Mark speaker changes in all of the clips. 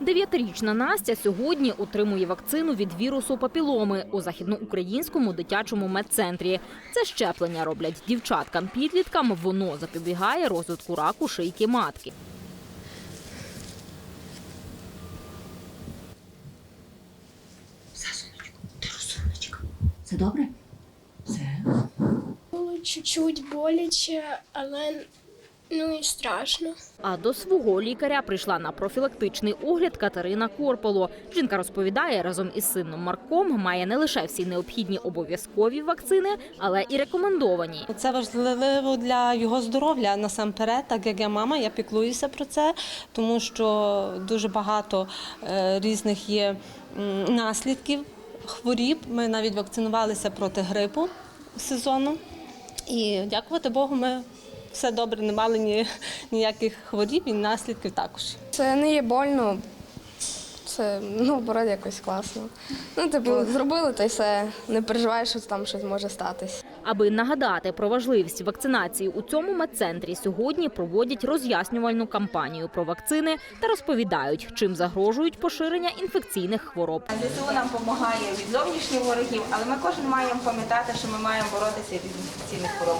Speaker 1: Дев'ятирічна Настя сьогодні отримує вакцину від вірусу папіломи у західноукраїнському дитячому медцентрі. Це щеплення роблять дівчаткам-підліткам. Воно запобігає розвитку раку шийки матки.
Speaker 2: Це добре? Це.
Speaker 3: Було чуть-чуть боляче, але ну і страшно.
Speaker 1: А до свого лікаря прийшла на профілактичний огляд Катерина Корполо. Жінка розповідає, разом із сином Марком має не лише всі необхідні обов'язкові вакцини, але і рекомендовані.
Speaker 4: Це важливо для його здоров'я насамперед, так як я мама, я піклуюся про це, тому що дуже багато е, різних є наслідків хворіб. Ми навіть вакцинувалися проти грипу сезону. І дякувати Богу, ми все добре, не мали ні, ніяких хворіб і наслідків також.
Speaker 5: Це не є больно. Це ну, якось класно. Ну, типу, зробили та й все. Не переживаєш, що там щось може статись.
Speaker 1: Аби нагадати про важливість вакцинації у цьому медцентрі, сьогодні проводять роз'яснювальну кампанію про вакцини та розповідають, чим загрожують поширення інфекційних хвороб.
Speaker 6: ЗСУ нам допомагає від зовнішніх ворогів, але ми кожен маємо пам'ятати, що ми маємо боротися від інфекційних хвороб.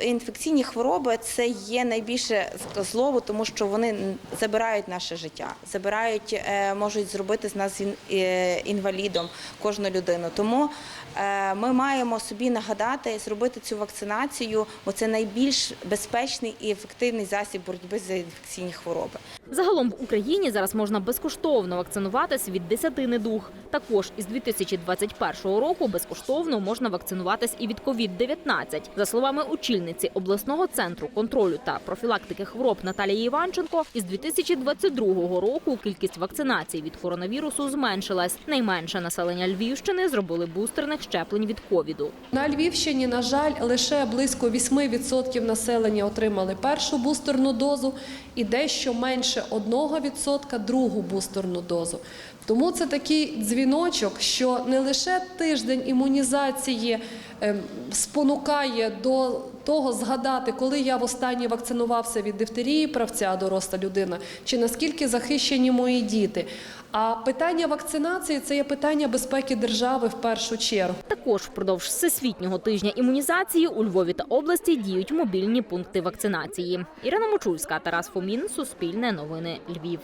Speaker 6: Інфекційні хвороби це є найбільше зло, тому що вони забирають наше життя, забирають, е, можуть зробити з нас е, інвалідом кожну людину. Тому е, ми маємо собі нагадати зробити цю вакцинацію, бо це найбільш безпечний і ефективний засіб боротьби з інфекційні хвороби.
Speaker 1: Загалом в Україні зараз можна безкоштовно вакцинуватись від 10 недуг. Також із 2021 року безкоштовно можна вакцинуватись і від COVID-19. За словами очільниці обласного центру контролю та профілактики хвороб Наталії Іванченко, із 2022 року кількість вакцинацій від коронавірусу зменшилась. Найменше населення Львівщини зробили бустерних щеплень від ковіду.
Speaker 7: На Львівщині, на жаль, лише близько 8% населення отримали першу бустерну дозу і дещо менше 1% другу бустерну дозу. Тому це такий дзвіночок, що не лише тиждень імунізації ем, спонукає до того згадати, коли я востаннє вакцинувався від дифтерії, правця доросла людина, чи наскільки захищені мої діти. А питання вакцинації це є питання безпеки держави в першу чергу.
Speaker 1: Також впродовж всесвітнього тижня імунізації у Львові та області діють мобільні пункти вакцинації. Ірина Мочульська, Тарас Фомін, Суспільне новини, Львів.